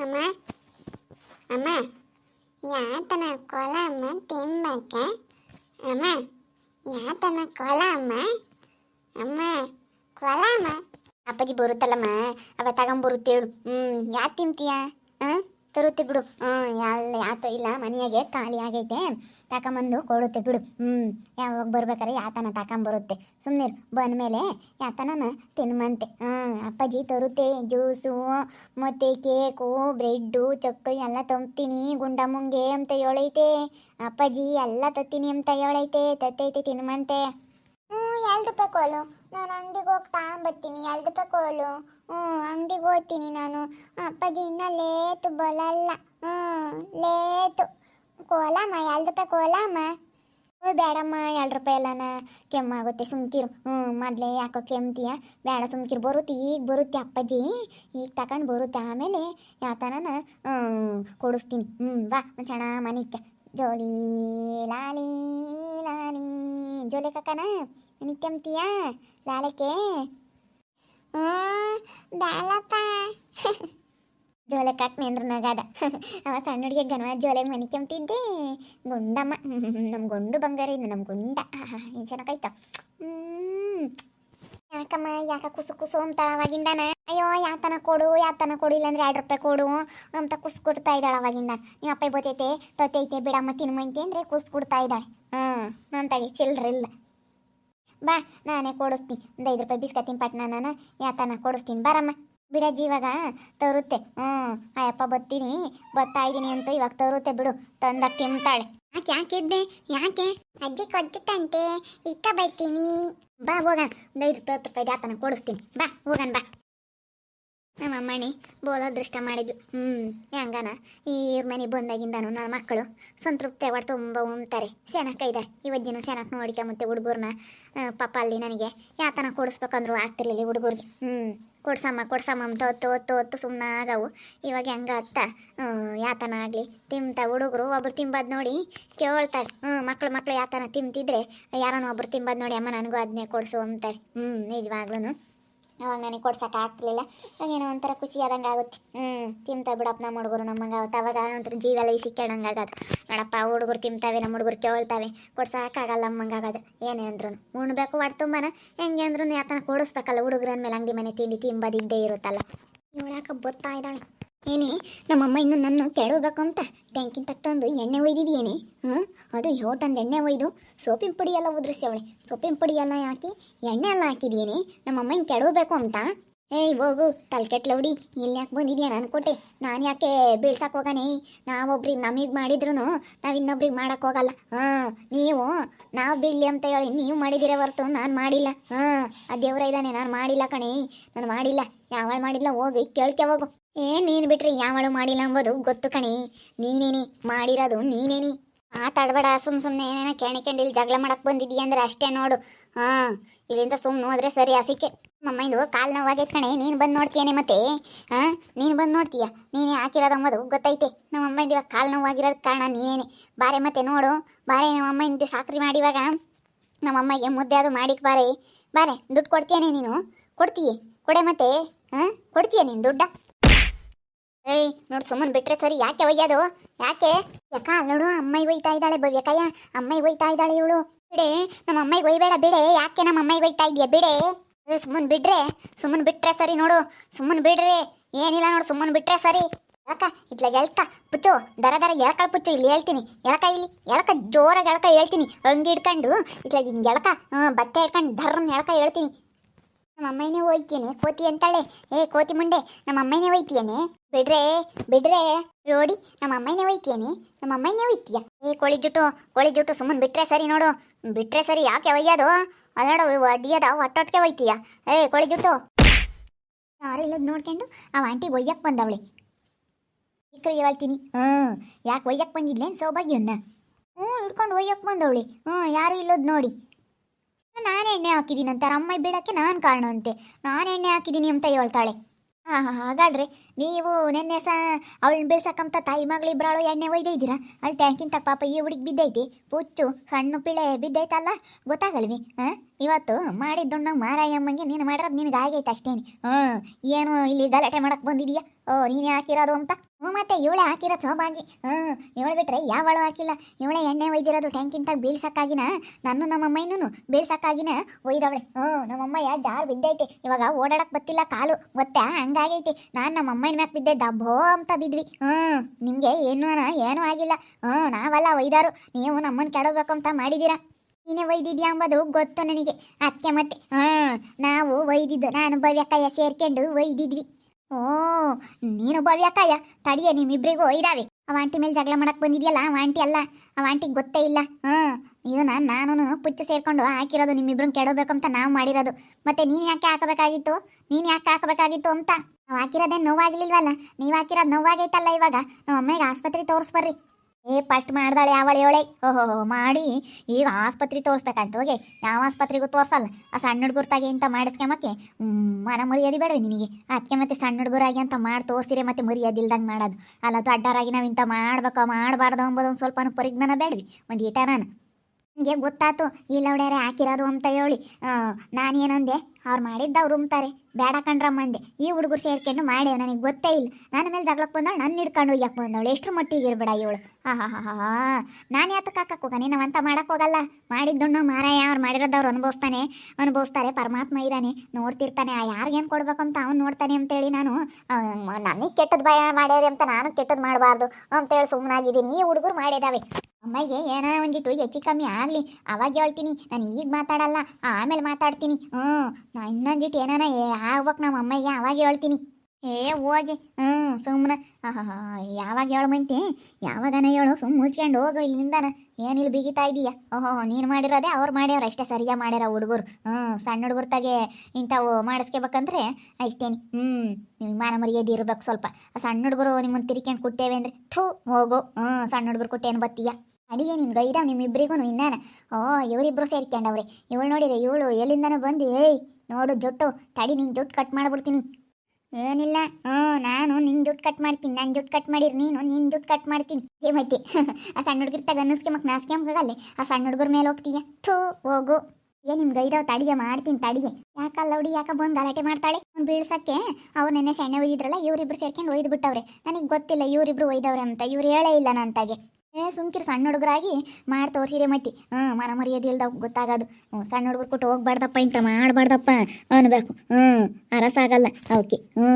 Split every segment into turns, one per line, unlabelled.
ಅಮ್ಮ ಅಮ್ಮ ಯಾತನ ಕೊಲ ಅಮ್ಮ ತಿನ್ಬೇಕ ಅಮ್ಮ ಯಾತನ ಕೊಲ ಅಮ್ಮ ಅಮ್ಮ ಕೊಲ ಅಮ್ಮ ಅಪ್ಪಾಜಿ ಬರುತ್ತಲ್ಲಮ್ಮ ಅವ ತಗೊಂಬರುತ್ತೇಳು ಹ್ಞೂ ಯಾಕೆ ತಿಂತೀಯ ತರುತ್ತೆ ಬಿಡು. ಹ್ಞೂ ಯಾತೋ ಇಲ್ಲ, ಮನೆಯಾಗೆ ಖಾಲಿ ಆಗೈತೆ. ತಗೊಂಬಂದು ಕೊಡುತ್ತೆ ಬಿಡು. ಹ್ಞೂ ಯಾವಾಗ ಬರ್ಬೇಕಾರೆ ಯಾತನ ತಗೊಂಬರುತ್ತೆ ಸುಮ್ಮನೆ ಬಂದಮೇಲೆ ಯಾತನ ತಿನ್ಮಂತೆ ಅಪ್ಪಾಜಿ ತರುತ್ತೆ ಜ್ಯೂಸು, ಮತ್ತು ಕೇಕು, ಬ್ರೆಡ್ಡು ಚೊಕ್ಕು ಎಲ್ಲ ತಂಬ್ತೀನಿ. ಮುಂಗೆ ಅಂತ ಹೇಳೈತೆ. ಅಪ್ಪಾಜಿ ಎಲ್ಲ ತತ್ತೀನಿ ಅಂತ ಹೇಳೈತೆ. ತತ್ತೈತೆ ತಿನ್ಮಂತೆ ಹ್ಞೂ ಎರಡು ರೂಪಾಯಿ ನಾನು ಅಂಗಡಿಗೆ ಹೋಗಿ ತಗೊಂಬರ್ತೀನಿ ಎರಡು ರೂಪಾಯಿ ಹ್ಞೂ ಅಂಗಡಿಗೆ ಹೋಗ್ತೀನಿ ನಾನು. ಅಪ್ಪಾಜಿ, ಇನ್ನ ಲೇತು ಬಲಲ್ಲ ಹ್ಞೂ ಲೇತು. ಕೋಲಮ್ಮ ಎರಡು ರೂಪಾಯಿ ಕೋಲಮ್ಮ. ಹ್ಞೂ ಬೇಡಮ್ಮ ಎರಡು ರೂಪಾಯಿ ಎಲ್ಲನ ಕೆಮ್ಮಾಗುತ್ತೆ, ಸುಮ್ಕಿರು. ಹ್ಞೂ ಮೊದಲೇ ಯಾಕೋ ಕೆಮ್ತೀಯ? ಬೇಡ ಸುಮ್ಕಿರು. ಬರುತ್ತೆ, ಈಗ ಬರುತ್ತೆ ಅಪ್ಪಾಜಿ. ಈಗ ತಗೊಂಡು ಬರುತ್ತೆ. ಆಮೇಲೆ ಯಾತನ ಕೊಡಿಸ್ತೀನಿ. ಹ್ಞೂ ಬಾ ಚೆನ್ನಾಗಿ ಮನೆಗೆ ಜೋಲಿ, ಲಾಲಿ ಲಾಲಿ. ಜೋಲಿ ಕಕ್ಕನ ಕೆಮ್ತೀಯಾ ಲಾಲಕ್ಕೆ. ಬ್ಯಾಲಪ್ಪ ಜೋಲೆ ಕಾಕ್ ನೆಂದ್ರ ನಗಾದ. ಅವ ಸಣ್ಣ ಹುಡುಗಿ ಗನವ ಜೋಲೆ ಮನೆ ಕೆಮ್ತಿದ್ದೆ ಗುಂಡಮ್ಮ. ನಮ್ಮ ಗುಂಡು ಬಂಗಾರ ಇದ್ದು ನಮ್ಮ ಗುಂಡ. ಏನು ಚೆನ್ನಾಗಾಯ್ತ ಹ್ಮ್. ಯಾಕಮ್ಮ ಯಾಕ ಕುಸು ಕುಸು ಅಂತಾಳ ಅವಾಗಿಂದಾನ? ಅಯ್ಯೋ, ಯಾತನ ಕೊಡು ಯಾತನ ಕೊಡು, ಇಲ್ಲಾಂದ್ರೆ ಎರಡು ರೂಪಾಯಿ ಕೊಡು ಅಂತ ಕುಸ್ ಕೊಡ್ತಾ ಇದ್ದಾಳೆ ಅವಾಗಿಂದ. ನಿಮ್ಮ ಅಪ್ಪ ಬೋತೈತೆ, ತೋತೈತೆ, ಬಿಡಮ್ಮ ತಿನ್ಮಂತಿ ಅಂದರೆ ಕುಸ್ ಕೊಡ್ತಾ ಇದ್ದಾಳೆ. ಹ್ಞೂ ನಾನು ತಗಿ ಇಲ್ಲ. ಬಾ, ನಾನೇ ಕೊಡಿಸ್ತೀನಿ. ಒಂದು ಐದು ರೂಪಾಯಿ ಬಿಸ್ಕತ್ತಿನ ಪಟ್ನಾ ನಾನು, ಯಾತನ ಕೊಡಿಸ್ತೀನಿ. ಬರಮ್ಮ. ಬಿಡಜ್ಜಿ, ಇವಾಗ ತರುತ್ತೆ. ಹ್ಞೂ ಅಯ್ಯಪ್ಪ ಬತ್ತೀನಿ, ಬತ್ತಾ ಇದ್ದೀನಿ ಅಂತ ಇವಾಗ ತರುತ್ತೆ ಬಿಡು. ತಂದ ತಿಂತಾಳೆ. ಯಾಕೆ ಯಾಕಿದ್ದೆ ಯಾಕೆ? ಅಜ್ಜಿ ಕೊಡ್ತಂತೆ ಇಕ್ಕ ಬರ್ತೀನಿ. ಬಾ ಹೋಗಣ. ಒಂದು ಐದು ರೂಪಾಯಿ ಹತ್ತು ರೂಪಾಯಿ ಯಾತನ ಕೊಡಿಸ್ತೀನಿ. ಬಾ ಹೋಗಣ ಬಾ. ನಮ್ಮ ಅಮ್ಮಣಿ ಬೋಲ ಅದೃಷ್ಟ ಮಾಡಿದ್ಲು. ಹ್ಞೂ ಹೆಂಗನ? ಈ ಮನೆ ಬಂದಾಗಿಂದನು ನನ್ನ ಮಕ್ಕಳು ಸಂತೃಪ್ತಿ ಅವಾಡ್ ತುಂಬ ಉಮ್ತಾರೆ ಸೆನಕ ಇದೆ ಇವತ್ತಿನ ಸೆನಕ್ ಮತ್ತೆ ಹುಡುಗರ್ನ ಪಾಪ ಅಲ್ಲಿ ನನಗೆ ಯಾತನ ಕೊಡಿಸ್ಬೇಕಂದ್ರು ಆಗ್ತಿರ್ಲಿಲ್ಲ ಹುಡುಗರಿಗೆ. ಹ್ಞೂ ಕೊಡ್ಸಮ್ಮ ಕೊಡ್ಸಮ್ಮ ಅಂತ ಹೊತ್ತು ಹೊತ್ತು ಹೊತ್ತು ಸುಮ್ಮನಾಗವು ಇವಾಗ ಹೆಂಗ ಅತ್ತ? ಯಾತನ ಆಗಲಿ, ತಿಂತ ಹುಡುಗರು ಒಬ್ರು ತಿಂಬದ್ ನೋಡಿ ಕೇಳ್ತಾರೆ. ಹ್ಞೂ ಮಕ್ಳು ಮಕ್ಳು ಯಾತನ ತಿಂತಿದ್ರೆ ಯಾರನ್ನ ಒಬ್ರು ತಿಂಬದ್ ನೋಡಿ ಅಮ್ಮ ನನಗೂ ಅದನ್ನೇ ಕೊಡಿಸು ಅಂತಾರೆ. ಹ್ಞೂ ನಿಜವಾಗ್ಲೂ ಅವಾಗ ನನಗೆ ಕೊಡ್ಸಕ್ಕೆ ಆಗ್ತಿರ್ಲಿಲ್ಲ. ಏನೋ ಒಂಥರ ಖುಷಿ ಆದಂಗೆ ಆಗುತ್ತೆ. ಹ್ಞೂ ತಿಂತಾ ಬಿಡಪ್ಪ ನಮ್ಮ ಹುಡುಗರು ನಮ್ಮಂಗೆ ಆಗುತ್ತೆ. ಅವಾಗ ಒಂಥರ ಜೀವೆಲ್ಲ ಈ ಸಿಕ್ಕಾಡಂಗೆ ಆಗೋದು. ನೋಡಪ್ಪ, ಹುಡುಗರು ತಿಂತಾವೆ, ನಮ್ಮ ಹುಡುಗರು ಕೇಳ್ತಾವೆ. ಕೊಡ್ಸಕ್ಕಾಗಲ್ಲ ನಮ್ಮಂಗೆ ಆಗೋದು. ಏನೇ ಅಂದ್ರೂ ಉಣ್ಬೇಕು ಹೊಟ್ಟೆ ತುಂಬಾನ. ಹೆಂಗೆ ಅಂದ್ರೂ ಯಾತನ ಕೊಡಿಸ್ಬೇಕಲ್ಲ. ಹುಡುಗರ ಅಂದಮೇಲೆ ಅಂಗಡಿ ಮನೆ ತಿಂಡಿ ತಿಂಬೋದಿದ್ದೇ ಇರುತ್ತಲ್ಲ. ನೋಡಕ್ಕೆ ಬತ್ತಾ ಇದ್ದಾಳೆ. ಏನೇ, ನಮ್ಮಮ್ಮ ಇನ್ನು ನನ್ನ ಕೆಡಬೇಕು ಅಂತ ಟ್ಯಾಂಕಿನ ತಕ್ಕಂದು ಎಣ್ಣೆ ಒಯ್ದಿದೆಯೇನೆ ಹ್ಞೂ ಅದು ಯೋಟಂದು ಎಣ್ಣೆ ಒಯ್ದು ಸೋಪಿನ ಪುಡಿ ಎಲ್ಲ ಅವಳೆ. ಸೋಪಿನ ಪುಡಿ ಎಲ್ಲ ಹಾಕಿ ಎಣ್ಣೆ ಎಲ್ಲ ಹಾಕಿದೀನಿ ನಮ್ಮಮ್ಮ ಹಿಂಗೆ ಕೆಡಬೇಕು ಅಂತ? ಏಯ್, ಹೋಗು ತಲ್ಕೆಟ್ಲ ಹುಡಿ. ಇಲ್ಲಿ ಯಾಕೆ ಬಂದಿದ್ಯಾ ನಾನು ಕೊಟ್ಟೆ ನಾನು ಯಾಕೆ ಬೀಳ್ಸಕ್ಕೆ ಹೋಗಾನೆ? ನಾವೊಬ್ರಿಗೆ ನಮಗೆ ಮಾಡಿದ್ರು ನಾವು ಇನ್ನೊಬ್ರಿಗೆ ಮಾಡಕ್ಕೆ ಹೋಗಲ್ಲ. ಹಾಂ, ನೀವು, ನಾವು ಬೀಳಲಿ ಅಂತ ಹೇಳಿ ನೀವು ಮಾಡಿದಿರ ಹೊರತು ನಾನು ಮಾಡಿಲ್ಲ. ಹಾಂ, ಆ ದೇವ್ರ ಇದ್ದಾನೆ, ನಾನು ಮಾಡಿಲ್ಲ ಕಣೆ. ನಾನು ಮಾಡಿಲ್ಲ. ಯಾವಾಗ ಮಾಡಿಲ್ಲ ಹೋಗಿ, ಕೇಳ್ಕೆ ಹೋಗು. ಏ, ನೀನು ಬಿಟ್ರೆ ಯಾವಳು ಮಾಡಿಲ್ಲ ಅಂಬೋದು ಗೊತ್ತು ಕಣಿ. ನೀನೇನಿ, ಮಾಡಿರೋದು ನೀನೇನಿ. ಆ ತಡಬೇಡ ಸುಮ್ ಸುಮ್ಮನೆ ಏನೇನೋ ಕೇಣಿಕೊಂಡು ಇಲ್ಲಿ ಜಗಳ ಮಾಡಕ್ಕೆ ಬಂದಿದ್ದೀಯ ಅಂದ್ರೆ ಅಷ್ಟೇ ನೋಡು. ಹಾಂ, ಇಲ್ಲಿಂದ ಸುಮ್ಮನೆ ಹೋದ್ರೆ ಸರಿ ಹಸಿಕೆ. ಮಮ್ಮ ಇದು ಕಾಲು ನೋವಾಗೈತೆ ಕಣೆ. ನೀನು ಬಂದು ನೋಡ್ತೀಯನೇ ಮತ್ತೆ? ಹಾಂ, ನೀನು ಬಂದು ನೋಡ್ತೀಯ? ನೀನೇ ಹಾಕಿರೋದು ಅಂಬೋದು ಗೊತ್ತೈತೆ. ನಮ್ಮ ಅಮ್ಮ ಇವಾಗ ಕಾಲು ನೋವಾಗಿರೋದು ಕಾರಣ ನೀನೇನೆ. ಬಾರೆ ಮತ್ತೆ ನೋಡು. ಬಾರೆ ನಮ್ಮ ಅಮ್ಮ ಸಾಕ್ರಿ ಮಾಡಿ ಇವಾಗ. ನಮ್ಮ ಅಮ್ಮಗೆ ಮುದ್ದೆ ಅದು ಮಾಡಿಕ್ ಬಾರೆ. ಬಾರೆ, ದುಡ್ಡು ಕೊಡ್ತೀಯನೇ ನೀನು? ಕೊಡ್ತೀಯ? ಕೊಡೆ ಮತ್ತೆ? ಹಾಂ, ಕೊಡ್ತೀಯ ನೀನು ದುಡ್ಡ? ಏಯ್, ನೋಡು ಸುಮ್ಮನ್ ಬಿಟ್ರೆ ಸರಿ ಯಾಕೆ ಒಯ್ಯೋದು? ಯಾಕೆ? ಯಾಕ, ನೋಡು ಅಮ್ಮಯ್ಯ ಒಯ್ತಾ ಇದ್ದಾಳೆ ಭವ್ಯಕಯ್ಯ. ಅಮ್ಮಯ್ಯ ಒಯ್ತಾ ಇದ್ದಾಳೆ ಇವಳು. ಬಿಡೆ, ನಮ್ಮ ಅಮ್ಮಯ್ಯ ಒಯ್ಬೇಡ ಬಿಡೆ. ಯಾಕೆ ನಮ್ಮ ಅಮ್ಮಯ್ಯ ಒಯ್ತಾ ಇದೆಯಾ ಬಿಡೆ? ಸುಮ್ಮನ್ ಬಿಡ್ರೆ ಸುಮ್ಮನ್ ಬಿಟ್ರೆ ಸರಿ ನೋಡು. ಸುಮ್ಮನ್ ಬಿಡ್ರಿ. ಏನಿಲ್ಲ ನೋಡು ಸುಮ್ಮನ್ ಬಿಟ್ರೆ ಸರಿ. ಯಾಕ ಇದ್ಲ ಎಳ್ಕ. ಪುಚ್ಚು, ದರ ದರ ಎಳ್ಕಳ ಪುಚ್ಚು, ಇಲ್ಲಿ ಹೇಳ್ತೀನಿ. ಎಳಕ ಇಲ್ಲಿ, ಎಳ್ಕ ಜೋರಾಗಿ ಎಳ್ಕ ಹೇಳ್ತೀನಿ. ಹಂಗೆ ಹಿಡ್ಕೊಂಡು ಇತ್ಲ ಹಿಂಗೆ ಎಳ್ಕ ಬಟ್ಟೆ ಹಿಡ್ಕೊಂಡು ಧರ್ಮ ಎಳ್ಕ ಹೇಳ್ತೀನಿ. ನಮ್ಮ ಅಮ್ಮನೇ ಹೋಯ್ತೀನಿ. ಕೋತಿ ಅಂತಾಳೆ. ಏ, ಕೋತಿ ಮುಂಡೆ ನಮ್ಮ ಅಮ್ಮನೇ ಬಿಡ್ರೆ ಬಿಡ್ರೆ. ನೋಡಿ ನಮ್ಮ ಅಮ್ಮನೇ ಒಯ್ತೀಯೇನೆ ನಮ್ಮ ಅಮ್ಮನೇ ಹೋಯ್ತೀಯ? ಏ, ಕೋಳಿ ಜುಟ್ಟು ಕೋಳಿ ಜುಟ್ಟು ಸುಮ್ಮನೆ ಬಿಟ್ರೆ ಸರಿ ನೋಡು. ಬಿಟ್ರೆ ಸರಿ ಯಾಕೆ ಒಯ್ಯೋದು? ಅದೋಡ ಅಡ್ಡಿಯದ ಒಟ್ಟೊಟ್ಟಿಗೆ ಒಯ್ತೀಯ ಏ, ಕೋಳಿ ಜುಟ್ಟು. ಯಾರು ಇಲ್ಲದ್ ನೋಡ್ಕೊಂಡು ಅವ ಆಂಟಿ ಒಯ್ಯಕ್ಕೆ ಬಂದವಳೆ. ಇಕ್ಕರು ಹೇಳ್ತೀನಿ. ಹ್ಞೂ ಯಾಕೆ ಒಯ್ಯಕ್ಕೆ ಬಂದಿದ್ಲೇನು ಸೌಭಾಗ್ಯವನ್ನ ಹ್ಞೂ ಹಿಡ್ಕೊಂಡು ಒಯ್ಯಕ್ಕೆ ಬಂದವಳೆ. ಹ್ಞೂ ಯಾರು ಇಲ್ಲದ್ ನೋಡಿ. ನಾನು ಎಣ್ಣೆ ಹಾಕಿದ್ದೀನಿ ಅಂತಾರೆ ಅಮ್ಮ ಬೀಳಕ್ಕೆ ನಾನು ಕಾರಣ ಅಂತೆ ನಾನು ಎಣ್ಣೆ ಹಾಕಿದ್ದೀನಿ ಅಂತ ಹೇಳ್ತಾಳೆ. ಹಾಂ ಹಾಂ, ಹಾಗಾದ್ರೆ ನೀವು ನಿನ್ನೆ ಸಹ ಅವಳನ್ನ ಬೀಳ್ಸಕ್ಕಂತ ತಾಯಿ ಮಗಳಿಬ್ರಾಳು ಎಣ್ಣೆ ಒಯ್ದೇ ಇದ್ದೀರಾ? ಅಲ್ಲಿ ತಕ್ಕ ಪಾಪ ಈ ಹುಡುಗಿ ಬಿದ್ದೈತಿ. ಪುಚ್ಚು ಹಣ್ಣು ಪಿಳೆ ಬಿದ್ದೈತಲ್ಲ? ಗೊತ್ತಾಗಲ್ವಿ ಹಾಂ ಇವತ್ತು ಮಾಡಿದ್ದುಣ್ಣ ಮಾರಾಯಮ್ಮಂಗೆ ನೀನು ಮಾಡಿರೋದು ನಿನಗೆ ಆಗೈತೆ ಅಷ್ಟೇನೆ. ಹ್ಞೂ ಏನು ಇಲ್ಲಿ ಗಲಾಟೆ ಮಾಡಕ್ಕೆ ಬಂದಿದೀಯಾ? ಓ, ನೀನೇ ಹಾಕಿರೋದು ಅಂತ? ಹ್ಞೂ ಮತ್ತೆ ಇವಳೆ ಹಾಕಿರೋ ಸೋಬಾಗಿ ಹ್ಞೂ ಇವಳು ಬಿಟ್ರೆ ಯಾವಳು ಹಾಕಿಲ್ಲ? ಇವಳೆ ಎಣ್ಣೆ ಒಯ್ದಿರೋದು ಟ್ಯಾಂಕಿಂತಾಗ ಬೀಳ್ಸಕ್ಕಾಗಿನ? ನಾನು ನಮ್ಮಮ್ಮನೂ ಬೀಳ್ಸಕ್ಕಾಗಿನ? ಒಯ್ದವಳೆ. ಹ್ಞೂ ನಮ್ಮಮ್ಮಯ್ಯ ಜಾರ್ ಬಿದ್ದೈತೆ. ಇವಾಗ ಓಡಾಡಕ್ಕೆ ಬತ್ತಿಲ್ಲ ಕಾಲು. ಗೊತ್ತಾ? ಹಂಗಾಗೈತೆ. ನಾನು ನಮ್ಮ ಅಮ್ಮನ ಮ್ಯಾಕ್ ಬಿದ್ದೆ, ದಬ್ಬೋ ಅಂತ ಬಿದ್ವಿ. ಹ್ಞೂ ನಿಮಗೆ ಏನೂ ಏನೂ ಆಗಿಲ್ಲ. ಹ್ಞೂ ನಾವಲ್ಲ ಒಯ್ದಾರು. ನೀವು ನಮ್ಮನ್ನು ಕೆಡಬೇಕು ಅಂತ ಮಾಡಿದ್ದೀರಾ ನೀನೇ ಒಯ್ದಿದ್ಯಾ ಅಂಬದು ಗೊತ್ತು ನನಗೆ. ಅದಕ್ಕೆ ಮತ್ತೆ ಹಾಂ ನಾವು ಒಯ್ದಿದ್ದು, ನಾನು ಭವ್ಯಕಾಯ ಸೇರ್ಕೊಂಡು ಒಯ್ದಿದ್ವಿ. ಓ, ನೀನು ಭವ್ಯಕಾಯ ತಡಿಯ, ನಿಮ್ಮಿಬ್ರಿಗೂ ಒಯ್ದಾವೆ. ಅವ ಆಂಟಿ ಮೇಲೆ ಜಗಳ ಮಾಡಕ್ ಬಂದಿದ್ಯಲ್ಲ, ಅವ ಆಂಟಿ ಅಲ್ಲ. ಅವ ಆಂಟಿಗೆ ಗೊತ್ತೇ ಇಲ್ಲ. ಹಾಂ ಇದನ್ನ ನಾನು ಪುಚ್ಚ ಸೇರ್ಕೊಂಡು ಹಾಕಿರೋದು ನಿಮ್ಮಿಬ್ರನ್ನ ಕೆಡಬೇಕು ಅಂತ ನಾವು ಮಾಡಿರೋದು. ಮತ್ತೆ ನೀನು ಯಾಕೆ ಹಾಕಬೇಕಾಗಿತ್ತು? ನೀನು ಯಾಕೆ ಹಾಕಬೇಕಾಗಿತ್ತು ಅಂತ? ನಾವು ಹಾಕಿರೋದೇನು ನೋವಾಗಿಲ್ವಲ್ಲ? ನೀವು ಹಾಕಿರೋದು ನೋವಾಗೈತಲ್ಲ ಇವಾಗ. ನಮ್ಮ ಅಮ್ಮಗೆ ಆಸ್ಪತ್ರೆ ತೋರಿಸ್ಬರ್ರಿ. ಏ ಫಸ್ಟ್ ಮಾಡ್ದಾಳೆ ಯಾವಳೆ ಹೇಳೆ ಓಹೋ ಮಾಡಿ. ಈಗ ಆಸ್ಪತ್ರೆ ತೋರಿಸ್ಬೇಕಂತ ಹೋಗಿ. ಯಾವ ಆಸ್ಪತ್ರೆಗೂ ತೋರ್ಸಲ್ಲ. ಆ ಸಣ್ಣ ಹುಡುಗರ್ತಾಗೆ ಇಂಥ ಮಾಡಿಸ್ಕೊಂಬಕ್ಕೆ ಮನ ಮರ್ಯಾದೆ ಬೇಡವೆ ನಿನಗೆ. ಅದಕ್ಕೆ ಮತ್ತೆ ಸಣ್ಣ ಹುಡುಗರಾಗಿ ಅಂತ ಮಾಡಿ ತೋರಿಸಿರೆ ಮತ್ತೆ ಮರ್ಯಾದಿಲ್ದಂಗೆ ಮಾಡೋದು. ಅಲ್ಲ ದೊಡ್ಡರಾಗಿ ನಾವು ಇಂಥ ಮಾಡ್ಬೇಕು, ಮಾಡಬಾರ್ದು ಅಂಬೋದು ಒಂದು ಸ್ವಲ್ಪ ಪರಿಜ್ಞಾನ ಬೇಡವಿ. ಒಂದು ಈಟ ನಾನು. ನನಗೆ ಗೊತ್ತಾತು ಇಲ್ಲ ಹೊಡ್ಯಾರೆ ಹಾಕಿರೋದು ಅಂತ ಹೇಳಿ. ನಾನೇನಂದೆ? ಅವ್ರು ಮಾಡಿದ್ದ ಅವ್ರು ಉಮ್ತಾರೆ. ಬೇಡ ಕಣ್ರಮ್ಮ ಅಂದೆ. ಈ ಹುಡುಗರು ಸೇರ್ಕೊಂಡು ಮಾಡ್ಯಾವ ನನಗೆ ಗೊತ್ತೇ ಇಲ್ಲ. ನನ್ನ ಮೇಲೆ ಜಗಳಕ್ಕೆ ಬಂದವಳು ನನ್ನ ಹಿಡ್ಕೊಂಡು ಒಯ್ಯಕ್ಕೆ ಬಂದವಳು. ಎಷ್ಟು ಮಟ್ಟಿಗೆ ಇರ್ಬೇಡ ಇವಳು. ಹಾ ಹಾ ಹಾ ನಾನು ಯಾತಕ್ಕೆ ಹಾಕಕ್ಕೆ ಹೋಗ ನೀನು ಅಂತ ಮಾಡಕ್ಕೆ ಹೋಗಲ್ಲ. ಮಾಡಿದ್ದಣ್ಣು ಮಾರಾಯ, ಅವ್ರು ಮಾಡಿರೋದವ್ರು ಅನುಭವಿಸ್ತಾನೆ. ಅನುಭವಿಸ್ತಾರೆ, ಪರಮಾತ್ಮ ಇದ್ದಾನೆ ನೋಡ್ತಿರ್ತಾನೆ. ಆ ಯಾರಿಗೇನು ಕೊಡ್ಬೇಕು ಅಂತ ಅವ್ನು ನೋಡ್ತಾನೆ ಅಂತೇಳಿ ನಾನು ನನಗೆ ಕೆಟ್ಟದ್ದು ಭಯ ಮಾಡ್ಯಾರಿ ಅಂತ ನಾನು ಕೆಟ್ಟದ್ದು ಮಾಡಬಾರ್ದು ಅಂತೇಳಿ ಸುಮ್ಮನಾಗಿದ್ದೀನಿ ಈ ಹುಡುಗರು ಮಾಡಿದಾವೆ. ಅಮ್ಮಗೆ ಏನಾರ ಒಂದಿಟ್ಟು ಹೆಚ್ಚು ಕಮ್ಮಿ ಆಗಲಿ. ಅವಾಗ ಹೇಳ್ತೀನಿ, ನಾನು ಈಗ ಮಾತಾಡಲ್ಲ, ಆಮೇಲೆ ಮಾತಾಡ್ತೀನಿ. ಹ್ಞೂ ನಾ ಇನ್ನೊಂದಿಟ್ಟು ಏನಾರ ಆಗ್ಬೇಕು ನಮ್ಮ ಅಮ್ಮಗೆ ಅವಾಗ ಹೇಳ್ತೀನಿ. ಏ ಹೋಗಿ ಹ್ಞೂ ಸುಮ್ಮನೆ ಆಹಾ, ಯಾವಾಗ ಹೇಳು ಮಂತಿ? ಯಾವಾಗನ ಹೇಳು ಸುಮ್ಮ ಮುಚ್ಕೊಂಡು ಹೋಗು ಇಲ್ಲಿಂದನ. ಏನಿಲ್ಲ ಬಿಗಿತಾ ಇದೀಯ? ಓಹೋ, ನೀನು ಮಾಡಿರೋದೇ ಅವ್ರು ಮಾಡ್ಯಾರ ಅಷ್ಟೇ ಸರಿಯಾಗಿ ಮಾಡ್ಯಾರ ಹುಡುಗರು. ಹ್ಞೂ ಸಣ್ಣ ಹುಡುಗರ್ತಾಗೆ ಇಂಥವು ಮಾಡಿಸ್ಕೋಬೇಕಂದ್ರೆ ಅಷ್ಟೇನಿ. ಹ್ಞೂ ನಿಮಗೆ ಮಾನ ಮರ್ಯಾದೆ ಇರ್ಬೇಕು ಸ್ವಲ್ಪ. ಸಣ್ಣ ಹುಡುಗರು ನಿಮ್ಮನ್ನು ತಿರ್ಕೊಂಡು ಕುಟ್ಟೇವೆ ಅಂದರೆ ಥೂ, ಹೋಗು. ಹ್ಞೂ ಸಣ್ಣ ಹುಡುಗರು ಕೊಟ್ಟೇನು ಬತ್ತೀಯ? ಅಡಿಗೆ ನಿಮ್ಗೆ ಇದಾವ ನಿಮ್ಮಿಬ್ಬರಿಗೂ ಇನ್ನೇನ? ಓ, ಇವರಿಬ್ರು ಸೇರ್ಕೊಂಡವ್ರೆ ಇವಳು ನೋಡಿರಿ ಇವಳು ಎಲ್ಲಿಂದನೂ ಬಂದು, ಏಯ್, ನೋಡು ಜೊಟ್ಟು, ತಡಿ ನಿಂಗೆ ಜೊಟ್ಟು ಕಟ್ ಮಾಡ್ಬಿಡ್ತೀನಿ. ಏನಿಲ್ಲ, ಹ್ಞೂ, ನಾನು ನಿನ್ನ ಜುಟ್ಟು ಕಟ್ ಮಾಡ್ತೀನಿ. ನಾನು ಜುಟ್ಟು ಕಟ್ ಮಾಡಿರಿ ನೀನು ನಿನ್ನ ಜುಟ್ಟು ಕಟ್ ಮಾಡ್ತೀನಿ. ಏ ಮತ್ತೆ ಆ ಸಣ್ಣ ಹುಡುಗರ್ ತಗ ಅನ್ನಿಸ್ಕೊಂಬಕ್ ನಾಸ್ಕೊಂಬಾಗಲ್ಲೇ ಆ ಸಣ್ಣ ಹುಡುಗರ ಮೇಲೆ ಹೋಗ್ತೀಯ? ಥೂ, ಹೋಗು. ಏ, ನಿಮ್ಗೆ ಐದವ್ ತಡಿಗೆ ಮಾಡ್ತೀನಿ, ತಡಿಗೆ. ಯಾಕಲ್ಲ ಹುಡಿ, ಯಾಕ ಬಂದು ಗಲಾಟೆ ಮಾಡ್ತಾಳೆ? ಅವ್ನು ಬೀಳ್ಸಕ್ಕೆ ಅವ್ರು ನೆನ್ನೆ ಸಣ್ಣ ಒಯ್ದಿದ್ರಲ್ಲ ಇವರಿಬ್ರು ಸೇರ್ಕೊಂಡು ಒಯ್ದು ಬಿಟ್ಟವ್ರೆ. ನನಗೆ ಗೊತ್ತಿಲ್ಲ ಇವರಿಬ್ರು ಒಯ್ದವ್ರೆ ಅಂತ, ಇವ್ರು ಹೇಳೇ ಇಲ್ಲ ನಂತಾಗೆ ಏ, ಸುಮ್ಕಿರು, ಸಣ್ಣ ಹುಡುಗರಾಗಿ ಮಾಡಿ ತೋರಿಸಿರಿ ಮತ್ತಿ. ಹ್ಞೂ ಮನ ಮರ್ಯಾದೆ ಇಲ್ದವ್ ಗೊತ್ತಾಗೋದು. ಹ್ಞೂ, ಸಣ್ಣ ಹುಡುಗರು ಕೊಟ್ಟು ಹೋಗ್ಬಾರ್ದಪ್ಪ, ಇಂಥ ಮಾಡಬಾರ್ದಪ್ಪ ಅನ್ಬೇಕು. ಹ್ಞೂ, ಅರಸಾಗಲ್ಲ ಅವಕ್ಕೆ ಹ್ಞೂ,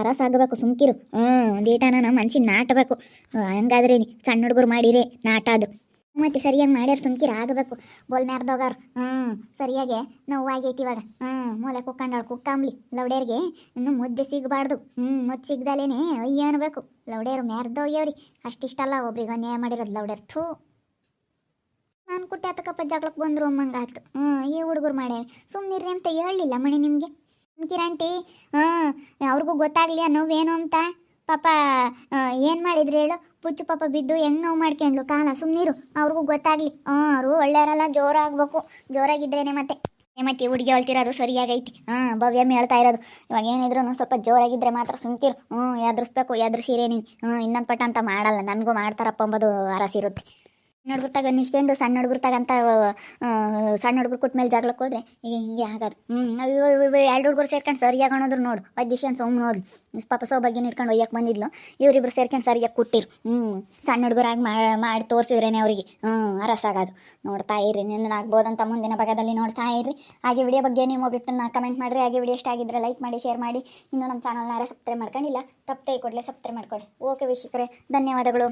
ಅರಸಾಗಬೇಕು, ಸುಮ್ಕಿರು. ಹ್ಞೂ ಒಂದೇಟನ ನಮ್ಮ ಮನ್ಸಿನ ನಾಟಬೇಕು. ಹಂಗಾದ್ರೇನಿ, ಸಣ್ಣ ಹುಡುಗರು ಮಾಡಿರೆ ನಾಟ ಅದು ಮತ್ತೆ ಸರಿಯಾಗಿ ಮಾಡ್ಯಾರ ಸುಮ್ಕಿರ ಆಗಬೇಕು ಬೋಲ್ ಮ್ಯಾರ್ದೋಗಾರ ಹ್ಞೂ ಸರಿಯಾಗಿ ನೋವಾಗೈತಿ ಇವಾಗ. ಹ್ಞೂ ಮೂಲೆ ಕುಕ್ಕಂಡಾಳು ಕುಕ್ಕಂಬ್ಲಿ ಲೌಡ್ಯಾರಿಗೆ ಇನ್ನು ಮುದ್ದೆ ಸಿಗಬಾರ್ದು. ಹ್ಞೂ ಮುದ್ದೆ ಸಿಗ್ದಲೇನೆ ಅಯ್ಯ ಅನ್ಬೇಕು. ಲೌಡ್ಯಾರು ಮ್ಯಾರ್ದೋಯ್ಯವ್ರಿ ಅಷ್ಟಿಷ್ಟಲ್ಲ, ಒಬ್ರಿಗೆ ಅನ್ಯಾಯ ಮಾಡಿರೋದು ಲೌಡ್ಯಾರ್. ಥೂ. ನಾನು ಕುಟ್ಟಿ ಆತಕಪ್ಪ ಜಗಳಕ್ಕೆ ಬಂದರು ಅಮ್ಮಂಗಾಯ್ತು ಹ್ಞೂ ಈ ಹುಡುಗರು ಮಾಡ್ಯಾವೆ ಸುಮ್ಮನಿರ್ರಿ ಅಂತ ಹೇಳಲಿಲ್ಲ ಮಣಿ ನಿಮಗೆ. ಕಿರಾಂಟಿ ಹ್ಞೂ ಅವ್ರಿಗೂ ಗೊತ್ತಾಗಲಿ ಆ ನೋವೇನು ಅಂತ. ಪಾಪ ಏನು ಮಾಡಿದ್ರಿ ಹೇಳು? ಪುಚ್ಚು ಪಾಪ ಬಿದ್ದು ಹೆಂಗೆ ನೋವು ಮಾಡ್ಕೊಂಡ್ಲು? ಕಾಲ ಸುಮ್ಮನಿರು ಅವ್ರಿಗೂ ಗೊತ್ತಾಗ್ಲಿ. ಹಾಂ ಅವರು ಒಳ್ಳೆಯವರಲ್ಲ, ಜೋರಾಗಬೇಕು. ಜೋರಾಗಿದ್ರೇನೆ ಮತ್ತೆ. ಮತ್ತೆ ಹುಡುಗಿ ಹೇಳ್ತಿರೋದು ಸರಿಯಾಗೈತಿ. ಹಾಂ ಭವ್ಯಮ್ಮ ಹೇಳ್ತಾ ಇರೋದು. ಇವಾಗ ಏನಿದ್ರು ಸ್ವಲ್ಪ ಜೋರಾಗಿದ್ರೆ ಮಾತ್ರ ಸುಮ್ಕಿರು. ಹ್ಞೂ ಎದುರಿಸ್ಬೇಕು, ಎದುರಿಸಿರೇ ನೀನು ಹ್ಞೂ ಇನ್ನೊಂದು ಪಟ್ಟ ಅಂತ ಮಾಡಲ್ಲ. ನನಗೂ ಮಾಡ್ತಾರಪ್ಪ ಅಂಬೋದು ಅರಸಿರುತ್ತೆ. ಸಣ್ಣ ಹುಡುಗರ್ತಾಗ ತಗ ನಿಸ್ಕೊಂಡು ಸಣ್ಣ ಹುಡುಗರ್ತಾಗ ತಗಂತ ಸಣ್ಣ ಹುಡುಗರು ಕೊಟ್ಟ ಮೇಲೆ ಜಾಗಕ್ಕೆ ಹೋದ್ರೆ ಈಗ ಹಿಂಗೆ ಆಗೋದು. ಹ್ಞೂ ಎರಡು ಹುಡುಗರು ಸೇರ್ಕೊಂಡು ಸರಿಯಾಗಿ ಅನ್ನೋದ್ರು ನೋಡು. ಒದ್ದಿಸ್ಕೊಂಡು ಸುಮ್ಮನೆ ಹೋದ್ಲು ಪಾಪ ಸೌಭಾಗ್ಯನ ಇಟ್ಕೊಂಡು ಒಯ್ಯಕ್ಕೆ ಬಂದಿದ್ಲು. ಇವರಿಬ್ರು ಸೇರ್ಕೊಂಡು ಸರಿಯಾಗಿ ಕೊಟ್ಟಿರು. ಹ್ಞೂ ಸಣ್ಣ ಹುಡುಗರಾಗಿ ಮಾಡಿ ತೋರಿಸಿದ್ರೇನೆ ಅವರಿಗೆ. ಹ್ಞೂ ಅರಸಾಗೋದು ನೋಡ್ತಾ ಇರ್ರಿ ನಿನ್ನ ಆಗ್ಬೋದಂತ ಮುಂದಿನ ಭಾಗದಲ್ಲಿ ನೋಡ್ತಾ ಇರ್ರಿ. ಹಾಗೆ ವಿಡಿಯೋ ಬಗ್ಗೆ ನೀವು ಬಿಟ್ಟು ಕಮೆಂಟ್ ಮಾಡಿರಿ. ಹಾಗೆ ವಿಡಿಯೋ ಇಷ್ಟ ಆಗಿದ್ರೆ ಲೈಕ್ ಮಾಡಿ ಶೇರ್ ಮಾಡಿ. ಇನ್ನೂ ನಮ್ಮ ಚಾನಲ್ನ ಯಾರು ಸಬ್ಸ್ಕ್ರೈಬ್ ಮಾಡ್ಕೊಂಡಿಲ್ಲ ತಪ್ಪೇ ಕೊಡಲೇ ಸಬ್ಸ್ಕ್ರೈಬ್ ಮಾಡ್ಕೊಳ್ಳಿ ಓಕೆ ವೀಕ್ಷಕರೇ, ಧನ್ಯವಾದಗಳು.